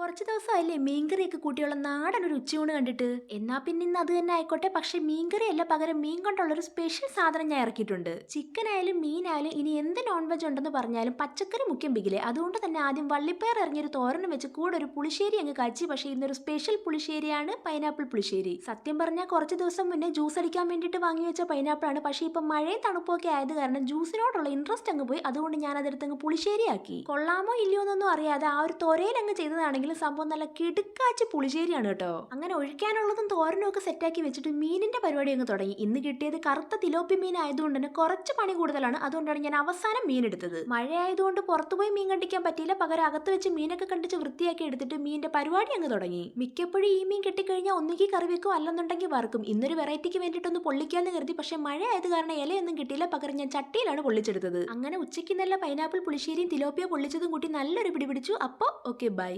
കുറച്ച് ദിവസമായില്ലേ മീൻകറിയൊക്കെ കൂട്ടിയുള്ള നാടൻ ഒരു ഉച്ചയൂണ് കണ്ടിട്ട്. എന്നാ പിന്നെ ഇന്ന് അത് തന്നെ ആയിക്കോട്ടെ. പക്ഷെ മീൻകറി അല്ല പകരം മീൻ കൊണ്ടുള്ള ഒരു സ്പെഷ്യൽ സാധനം ഞാൻ ഇറക്കിയിട്ടുണ്ട്. ചിക്കൻ ആയാലും മീനായാലും ഇനി എന്ത് നോൺ വെജ് ഉണ്ടെന്ന് പറഞ്ഞാലും പച്ചക്കറി മുഖ്യം ബിഗിലെ അതുകൊണ്ട് തന്നെ ആദ്യം വള്ളിപ്പയർ ഇറങ്ങിയൊരു തോരനും വെച്ച് കൂടെ ഒരു പുളിശ്ശേരി അങ്ങ് കാച്ചി. പക്ഷെ ഇന്നൊരു സ്പെഷ്യൽ പുളിശ്ശേരിയാണ് പൈനാപ്പിൾ പുളിശ്ശേരി. സത്യം പറഞ്ഞാൽ കുറച്ച് ദിവസം മുന്നേ ജ്യൂസ് അടിക്കാൻ വേണ്ടിയിട്ട് വാങ്ങി വെച്ച പൈനാപ്പിൾ ആണ്. പക്ഷേ ഇപ്പം മഴയും തണുപ്പൊക്കെ ആയത് കാരണം ജ്യൂസിനോടുള്ള ഇൻട്രസ്റ്റ് അങ്ങ് പോയി. അതുകൊണ്ട് ഞാൻ അതെടുത്ത് അങ്ങ് പുളിശ്ശേരിയാക്കി. കൊള്ളാമോ ഇല്ലയോ എന്നൊന്നും അറിയാതെ ആ ഒരു തൊരയിൽ അങ്ങ് ചെയ്തതാണെങ്കിലും സംഭവം നല്ല കിടുക്കാച്ച് പുളിശ്ശേരിയാണ് കേട്ടോ. അങ്ങനെ ഒഴിക്കാനുള്ളതും തോരനും ഒക്കെ സെറ്റാക്കി വെച്ചിട്ട് മീനിന്റെ പരിപാടി അങ്ങ് തുടങ്ങി. ഇന്ന് കിട്ടിയത് കറുത്ത തിലോപ്പി മീൻ ആയതുകൊണ്ട് തന്നെ കുറച്ച് പണി കൂടുതലാണ്. അതുകൊണ്ടാണ് ഞാൻ അവസാനം മീൻ എടുത്തത്. മഴയായതുകൊണ്ട് പുറത്തുപോയി മീൻ കണ്ടിക്കാൻ പറ്റിയില്ല. പകരം അകത്ത് വെച്ച് മീനൊക്കെ കണ്ടിച്ച് വൃത്തിയാക്കി എടുത്തിട്ട് മീനിന്റെ പരിപാടി അങ്ങ് തുടങ്ങി. മിക്കപ്പോഴും ഈ മീൻ കിട്ടിക്കഴിഞ്ഞാൽ ഒന്നുകിൽ കറി വെക്കും അല്ലെന്നുണ്ടെങ്കിൽ വറുക്കും. ഇന്നൊരു വെറൈറ്റിക്ക് വേണ്ടിയിട്ടൊന്ന് പൊള്ളിക്കാന്ന് കരുതി. പക്ഷെ മഴ ആയത് കാരണം ഇലയൊന്നും കിട്ടിയില്ല. പകരം ഞാൻ ചട്ടിയിലാണ് പൊള്ളിച്ചെടുത്തത്. അങ്ങനെ ഉച്ചയ്ക്ക് നല്ല പൈനാപ്പിൾ പുളിശ്ശേരിയും തിലോപ്പിയ പൊള്ളിച്ചതും കൂട്ടി നല്ലൊരു പിടി പിടിച്ചു. അപ്പോൾ ഓക്കെ ബൈ.